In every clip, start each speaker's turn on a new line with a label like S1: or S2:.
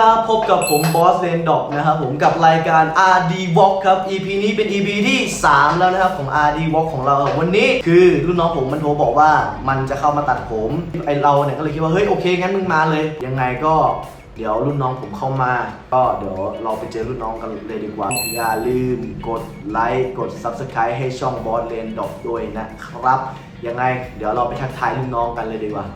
S1: ครับ พบกับผมบอสเลนดอกนะครับผมกับรายการ RD Walk ครับ EP นี้เป็น EP ที่ 3 แล้วนะครับของ RD Walk ของเรา วันนี้คือรุ่นน้องผมมันโทรบอกว่ามันจะเข้ามาตัดผมไอเราเนี่ยก็เลยคิดว่าเฮ้ยโอเคงั้นมึงมาเลย ยังไงก็เดี๋ยวรุ่นน้องผมเข้ามา ก็เดี๋ยวเราไปเจอรุ่นน้องกันเลยดีกว่า อย่าลืมกดไลค์กด Subscribe ให้ช่องบอสเลนดอกด้วยนะครับ ยังไงเดี๋ยวเราไปทักทายรุ่นน้องกันเลยดีกว่า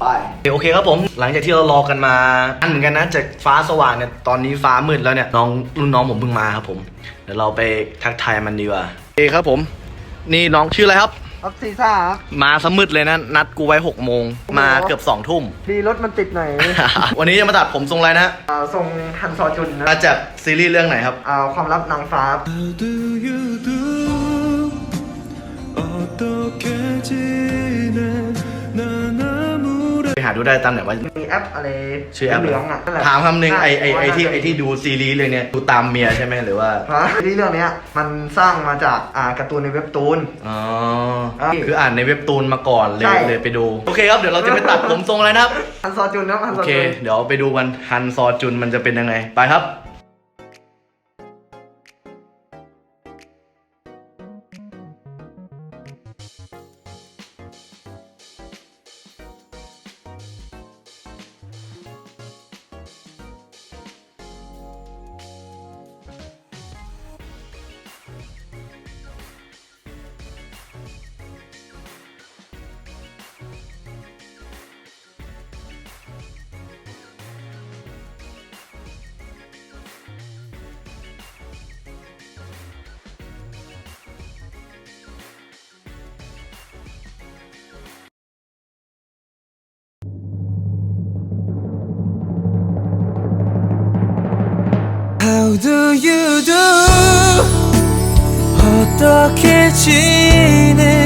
S1: ไปโอเคครับผม หลังจากที่เรารอกันมาอันเหมือนกันนะจากฟ้าสว่างเนี่ยตอนนี้ฟ้ามืดแล้วเนี่ยน้องรุ่นน้องผมเพิ่งมาครับผม เดี๋ยวเราไปทักทายมันดีกว่าโอเคครับผม นี่น้องชื่ออะไรครับ
S2: ออฟซีซ่าครับ
S1: มาสมืดเลยนะ นัดกูไว้6กโมงมาเกือบ2องทุ่ม
S2: ดีรถมันติดหน่อย
S1: วันนี้จะมาตัดผมทรงอะไรนะ
S2: อ่าทรงฮันซอจุนนะ
S1: มาจากซีรีส์เรื่องไหนครับ
S2: อ่าความลับนางฟ้า
S3: How do you do? 어떻게 지내? 난 아무래
S1: ไป หาดูได้ตามไหนว่า
S2: มีแอปอะไร
S1: ชื่อแอป
S2: เหลืองๆอะนั่นแหละ
S1: ถามคำหนึ่งไอไอไอที่
S2: น่าจะ
S1: ไอที่ดูซีรีส์เลยเนี่ยดูตามเมียใช่ไหมหรือว่า
S2: ฮะที่เรื่องเนี้ยมันสร้างมาจากอ่าการ์ตูนในเว็บตูน
S1: อ๋อ
S2: อะ
S1: คืออ่านในเว็บตูนมาก่อนเลย
S2: ใช่
S1: เลยไปดู โอเคครับเดี๋ยวเราจะไปตัดผมทรงอะไรนะครับ
S2: ฮันซอจุนนะฮัน
S1: โอ
S2: ซอ
S1: เค
S2: จุน
S1: เดี๋ยวไปดูกันฮันซอจุนมันจะเป็นยังไง ไปครับ
S3: How do you do? 어떻게 지내?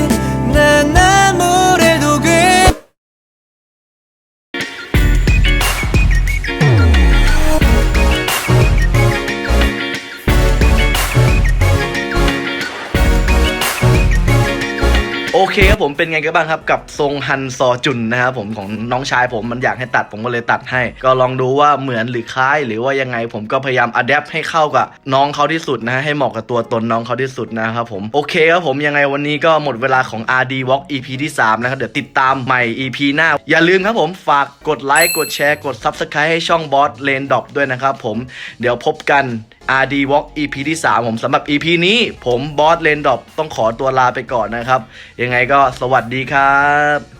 S1: เคครับผมเป็นไงกันบ้างครับกับทรงฮันซอจุนนะครับผมของน้องชายผมมันอยากให้ตัดผมก็เลยตัดให้ ก็ลองดูว่าเหมือนหรือคล้าย หรือว่ายังไงผมก็พยายามอัดแอปให้เข้ากับน้องเขาที่สุดนะให้เหมาะกับตัวตนน้องเขาที่สุดนะครับผมโอเคครับผมยังไงวันนี้ก็หมดเวลาของ RD Walk EP ที่ 3 นะครับ เดี๋ยวติดตามใหม่ EP หน้า อย่าลืมครับผมฝากกดไลค์กดแชร์กด Subscribe ให้ช่องบอสเลนดอปด้วยนะครับผมเดี๋ยวพบกัน RD Walk EP ที่ 3 ผมสำหรับ EP นี้ ผมบอสเลนดอปต้องขอตัวลาไปก่อนนะครับยังไงก็สวัสดีครับ